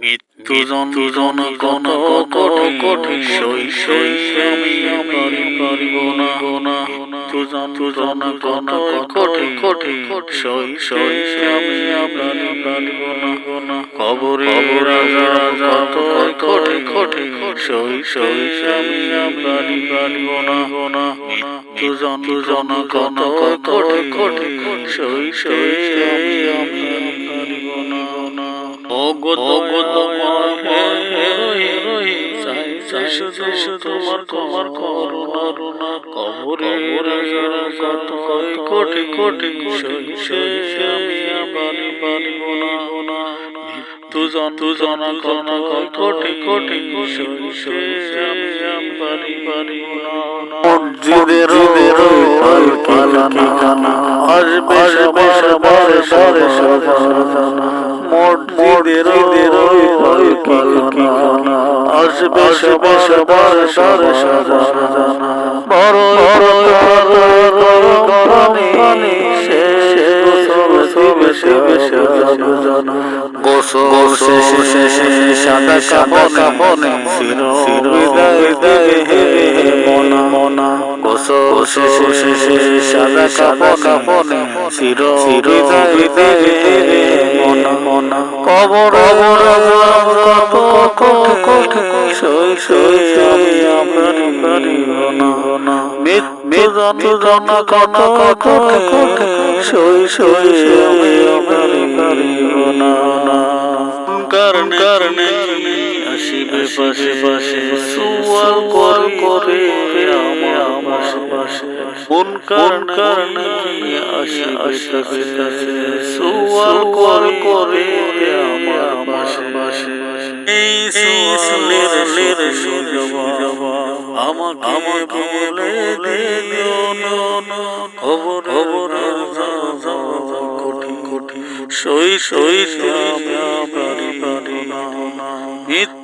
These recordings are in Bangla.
মৃত্যু যন্ত্রণ কত কঠিন। সই সই আমি আমি পারিব না। গোনা মৃত্যু যন্ত্রণ কত কঠিন। কঠিন সই সই আমি আমি পারিব না। গোনা কবরে রাজা রাজা কঠিন। কঠিন সই সই আমি আমি পারিব না। গোনা মৃত্যু যন্ত্রণ কত কঠিন। কঠিন সই সই আমি আমি গোনা অগত অগত তোমার তোমার করুণা রুনা কবরে কত কোটি কোটি আমি বানি বানিব না না দুজন দুজন কনা কোটি কোটি আমি বানি বানিব না মসজিদের পালকি খানা আসবে সবার সবার সরে সাজানা খানা আসবে সবার সবার সরে সাজানা। বড় বড় গোসল শেষে সাদা কাপড় কাপড়ে শির শির কবর কত কত কত সই সই আমি আমার না। মৃত্যু জন কত কত সই সই আমি আমার না। কারণ আসিবে পাশে পাশে সুয়াল কর করে আমার পাশে কোন কারণে আসিবে পাশে? সুয়াল কর করে আমার পাশে পাশে। এই সুয়ালের সুজব আমাকে আমাকে বলে দিও না খবর খবর সই সই পারি পারি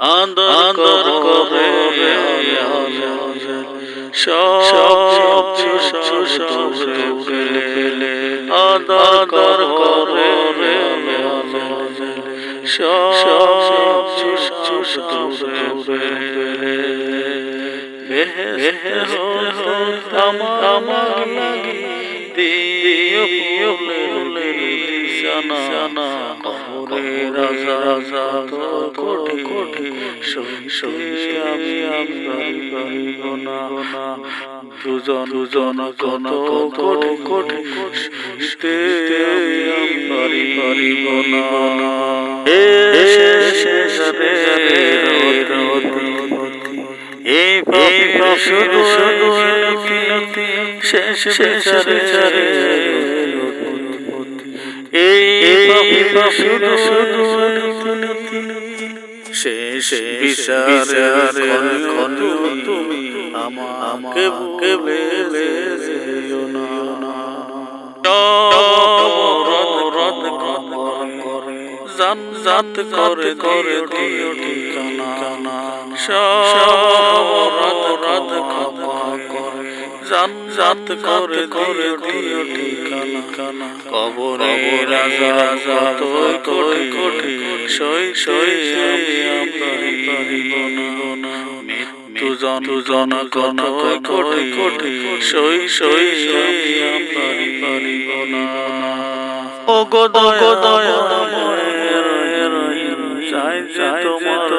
আন্দর করে। সব সব ফেলে আদর করে। সব সব ফেলে আমার আমার লাগি দিও সানা কবরে রাজা রাজা তো কোটি কোটি সই সই আমি আমি পারিব না দুজন দুজন কোন কোটি কোটি সইতে আমি পারি পারিব না এ শেষ রে এই শুধু শুধু মিনতি শেষ এই শুধু শুধু শেষ বিচারে খন তুমি আমাকে বুকে বেলে জাত করে করে দিও ঠিকানা সব রাত রাত করে জান জাত করে করে দিও ঠিকানা কবরে তো কোটি কোটি সই সই আমি পারি পারিব না মৃত্যু জন জন গণ কোটি কোটি সই সই আমি পারি পারিব না ও গো দয়া দয়া চাই চাই তোমার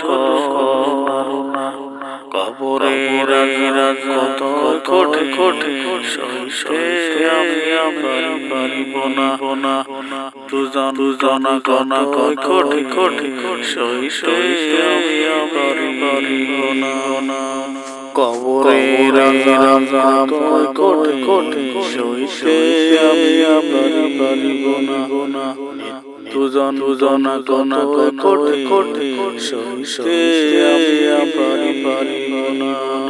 তোমার কবরে রাজি কোটি কোটি সইতে আমি আমি পারিব না। না। কবরে রাজা কোটি কোটি সইতে আমি আমি পারিব না। দুজন দুজন কোন কোটি কোটি সহিতে আমি পারি না